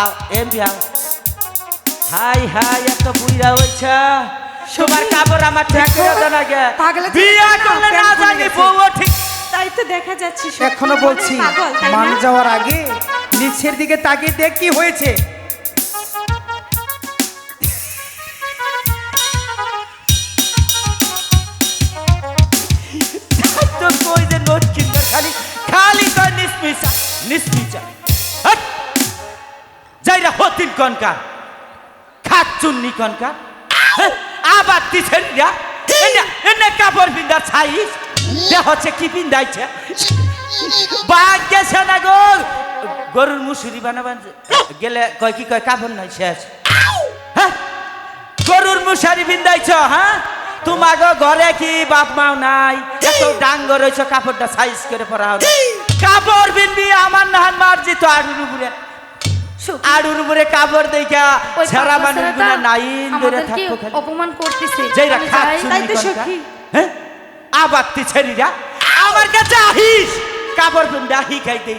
আও M high high এত বুইরা হইছে। সবার কাপড় আমার ঠিক করে দেন আগে বিয়া না, করলে না জানি বউ ঠিক তাই তো দেখা যাচ্ছে এখনও বলছি মান যাওয়ার আগে নিচের দিকে তাকিয়ে দেখ কি হয়েছে। হতিন কনকা খাত চুন্নি কনকা হ্যাঁ, আবার দিছেন না। এনে কাপড় পিন্দার ছাইস। দে হচ্ছে কি পিন্দাইছে বাঘ গেছে না গো। গরুর মুসুরি বানাবান গেলে কয় কি কয় কাপড় নাই শেষ। হ্যাঁ গরুর মুশারি বিন্দাইছ হ্যাঁ? তোমাগো ঘরে কি বাপ মাও নাই? এত ডাঙ্গ রয়েছ কাপড়টা সাইজ করে পরা হবে কাপড় বিন্দি আমার নাহান মারজি তো আড়ুর উপরে। আড়ুর উপরে কাপড় দেখা সারা মানুষগুলো নাইন ধরে অপমান করতেছে। যাই। চুন্নি তাই তো সখী। হ্যাঁ? আবার তুই ছেড়িরা আমার কাছে আহিস। কাপড় পিন্দা হি খাই দেই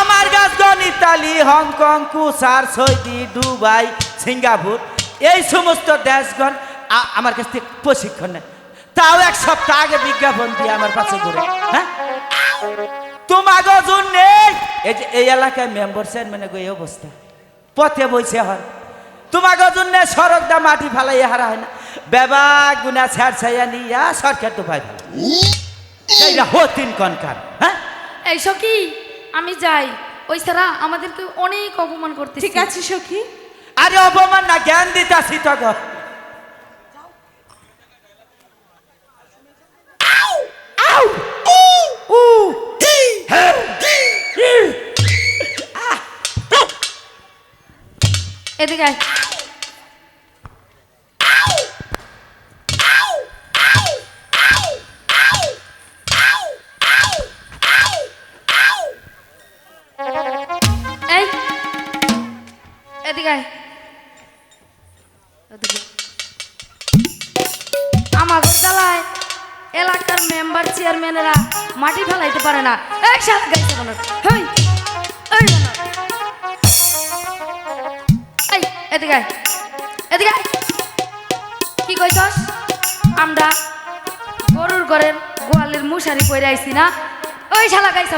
আমার কাছ গন ইতালি হংকং কুসার সৌদি দুবাই সিঙ্গাপুর এই সমস্ত দেশগণ আমার কাছ থেকে প্রশিক্ষণ নেয়। তাও এক সপ্তাহ আগে বিজ্ঞাপন দিয়ে আমার কাছে ঘুরে। হ্যাঁ? তোমাকে জন্য। এই যে এই এলাকায় মেম্বার চেয়ারম্যানে গো এই অবস্থা। পথে বইছে হয় তোমাকে জন্য সড়ক দা মাটি ফালাই হারা হয় না। বেবা গুনা ছাড় ছাইয়া নিয়া সরকার তো পাই ফেলে এইটা হতিন কনকার হ্যাঁ? এই সখী আমি যাই। ওই সারা আমাদেরকে অনেক অপমান করতে ঠিক আছে সখী। আরে অপমান না জ্ঞান দিতাছি তো এদিকে আয়। এদিকে। আমার এলাকার মেম্বার চেয়ারম্যানেরা মাটি ফেলাইতে পারে না এক সাথে গাইছে মনে হেই এদিকে। এদিকে কি কইছস? আমরা গরুর ঘরের গোয়ালের মুশারি পরে আইছি না? ওই শালা গাইছে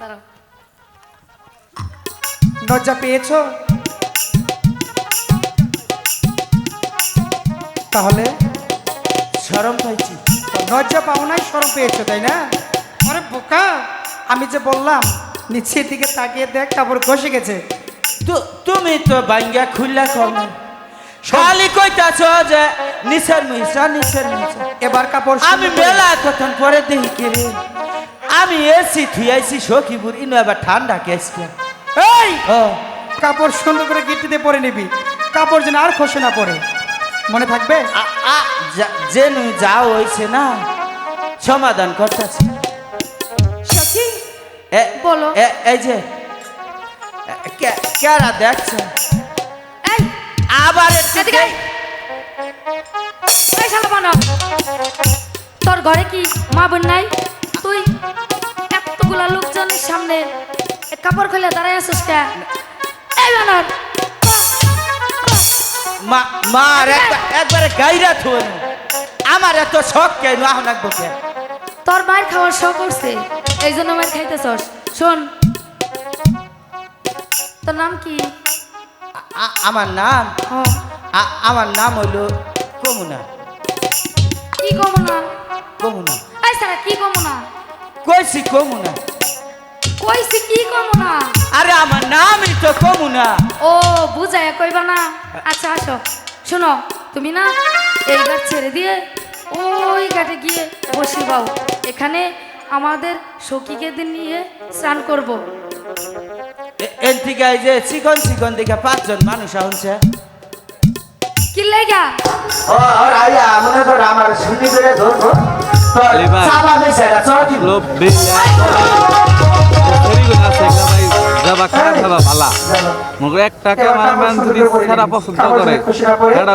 দাঁড়াও। লজ্জা পেয়েছ? তাহলে সরম পাইছি। লজ্জা পাও নাই সরম পেয়েছ, তাই না? আরে বোকা! আমি যে বললাম নিচের দিকে তাকিয়ে দেখ কাপড় ঘষে গেছে। তু- তুমি তো বাঙ্গা খুললা কম। খালি কইতাছ যে নিচের মিশা নিচের মিশা এবার কাপড় আমি মেলা কতন পরে দেখি কে আমি এসি থুয়াইছি সখীপুর ইনো এবার ঠান্ডা কেসকে এই! কাপড় সুন্দর করে গিট্টিতে পরে নিবি। কাপড় যেন আর খসে না পড়ে। মনে থাকবে? যা- যেনু যাও হইছে না সমাধান করতেছি। বলো। এই যে কে- কেরা দেখছে? আবার। তোর ঘরে কি মা বোন নাই? তুই এতগুলা লোকজনের সামনে কাপড় খুলে দাঁড়ায় আছিস কে? এই বানর। মা মার একবার- গাইরা থুন আমার এত শখ কেন আহ লাগবো কে? তোর মায়ের খাওয়ার শখ করছে। এই জন্য মায়ের খাইতেছস। শোন। তোর নাম কি? আমার নাম? আমার নাম হইল কমুনা। কি কমো না কমুনা। এই সারা কি কমো না কইছি কমুনা। কইছি কি কমো না আরে আমার নামই তো কমুনা। ও বুঝায় কইবা না। আচ্ছা আসো। শোনো তুমি না এই ছেড়ে দিয়ে ওই ঘাটে গিয়ে বসি বাও এখানে আমাদের সখীকে নিয়ে স্নান করব। এ- এর থেকে এই যে চিকন চিকন দেখে পাঁচজন মানুষ আনছে। কি লেগা? ও আর আইয়া মনে ধর আমার শুনি করে ধরবো। লোভ আছে ভাই যাবা খারাপ যাবা ভালা। এক টাকা মানে মান যদি সারা পছন্দ করে। এটা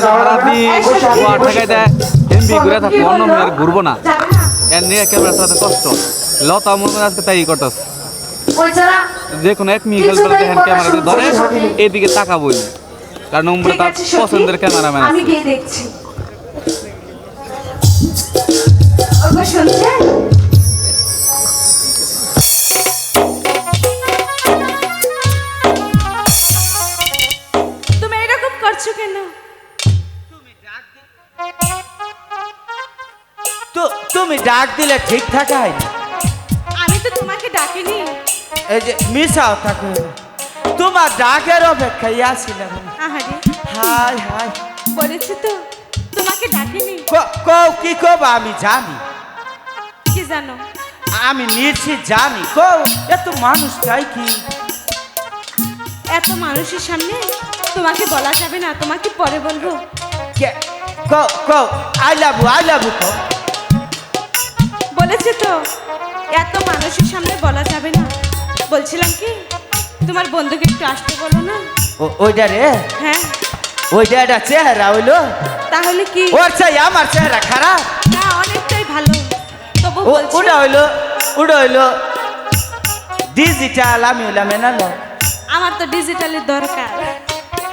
সারা দিন ওয়া টাকায় দেয়। ঘুরে থাকব অন্য মেয়ের ঘুরবো না। এর নিয়ে ক্যামেরা চালাতে কষ্ট। লতা মনে আজকে তাই করতেছে। দেখুন এক মিনিট দেখেন ক্যামেরাতে ধরে এদিকে তাকাবই। কারণ উমরা তার পছন্দের ক্যামেরাম্যান আমি গিয়ে দেখছি। শুনছেন? তুমি ডাক দিলে ঠিক থাকা হয় আমি তো তোমাকে ডাকিনি। এই যে মিশাও থাকে তোমার ডাকের অপেক্ষায় আসিলাম আহারে। হাই হাই বলেছি তো তোমাকে ডাকিনি। ক- কও কি কব আমি জানি। কি জানো? আমি নিশ্চিত জানি। কও এত মানুষ তাই কি? এত মানুষের সামনে তোমাকে বলা যাবে না তোমাকে পরে বলব। কে- কও কও I love you I love you কও। বলেছে তো? এত মানুষের সামনে বলা যাবে না। বলছিলাম কি তোমার বন্ধুকে একটু আসতে বলো না। ওইটা রে? হ্যাঁ। ওইটা একটা চেহারা হইল তাহলে কি? ওর চাই আমার চেহারা খারাপ। না অনেকটাই ভালো। তবু ওটা হইল ওটা হইল ডিজিটাল আমি হইলাম এনালো আমার তো ডিজিটালের দরকার।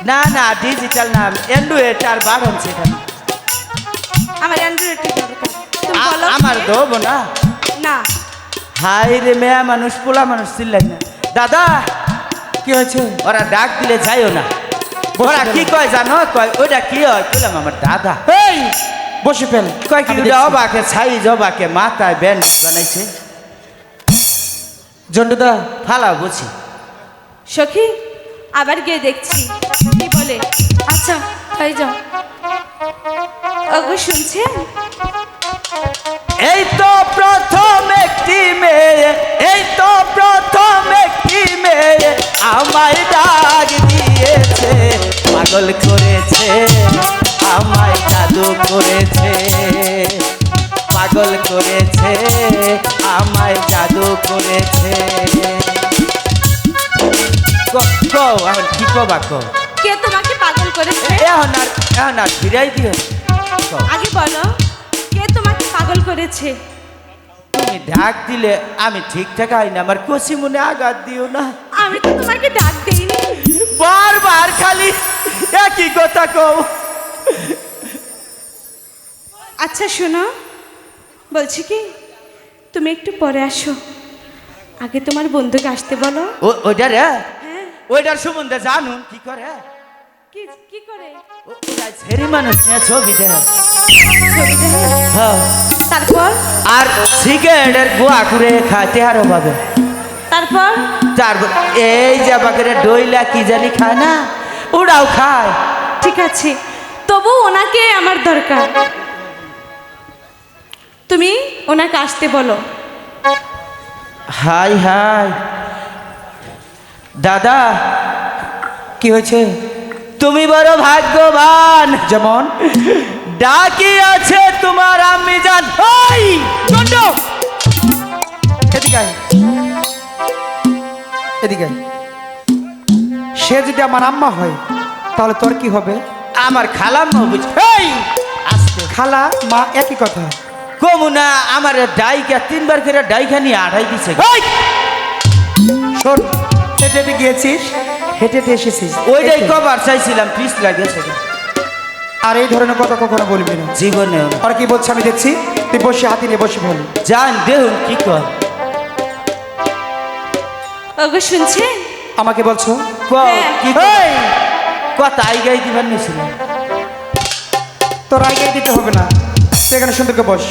না না ডিজিটাল না অ্যান্ড্রয়েড আর বাড়ন সেখানে আমার অ্যান্ড্রয়েডের দরকার। তুমি বলো। আমার দেবো না। না। হাই রে মেয়া মানুষ পোলা মানুষ চিল্লাই না। দাদা কি হয়েছে? ওরা ডাক দিলে যাইও না। ওরা কি কয় জানো? কয় ওটা কি হয়? বললাম আমার দাদা। এই বসে ফেল। কয় কি। অবাকে ছাই জবাকে মাথায় ব্যান্ড বানাইছে। জন্ডুদা ফালা বুঝি। সখী আবার গিয়ে দেখছি। কি বলে? আচ্ছা তাই যাও। ওগো শুনছেন? এই তো প্রথম একটি মেয়ে এই তো প্রথম একটি মেয়ে আমায় ডাক দিয়েছে পাগল করেছে আমায় জাদু করেছে। পাগল করেছে আমায় জাদু করেছে। এখন কি কবা কও কে তোমাকে পাগল করেছে? এখন আর এখন আর ফিরাই দিও। আগে বলো। পাগল করেছে। তুমি ডাক দিলে আমি ঠিকঠাক আই না আমার কষি মনে আঘাত দিও না। আমি তো তোমাকে ডাক দিইনি। বারবার খালি একই কথা কও। আচ্ছা শোনো। বলছি কি তুমি একটু পরে আসো। আগে তোমার বন্ধুকে আসতে বলো। ও- ওইটা রে হ্যাঁ। ওইটার সম্বন্ধে জানুন কি করে? কি কি করে? ছেড়ি মানুষ নিয়ে ছবি দেয়। ছবি দেখে? হ্যাঁ। তারপর? আর সিগারেটের গোয়া করে খাতে আরও পাবে তারপর? তারপর এই যে বাকের ডইলা কি জানি খায় না ওরাও খায়। ঠিক আছে তবু ওনাকে আমার দরকার। তুমি ওনাকে আসতে বলো। Hi hi. দাদা কি হয়েছে? তুমি বড় ভাগ্যবান। যেমন? ডাকি আছে তোমার আমি জান। ওই দণ্ড! এদিকে এদিকে সে যদি আমার আম্মা হয় তাহলে তোর কি হবে? আমার খালাম বুঝ এই খালা মা একই কথা। কমুনা আমার ডাইকা তিনবার করে ডাইকা নিয়ে আড়াই দিছে! শোন গিয়েছিস হেঁটে হেঁটে এসেছিস ওইটাই কবার চাইছিলাম পিস লাগেছে আর এই ধরনের কথা কখনো বলবি না। জীবনে আর কি বলছে আমি দেখছি? তুই বসে হাতি নিয়ে বসে ফেল জান দেহুন কি কর? ওগো শুনছে? আমাকে বলছো? ক হ্যাঁ। কথা আইগাই দিবার নিছিল তোর আগে দিতে হবে না। সেখানে সুন্দরকে বস।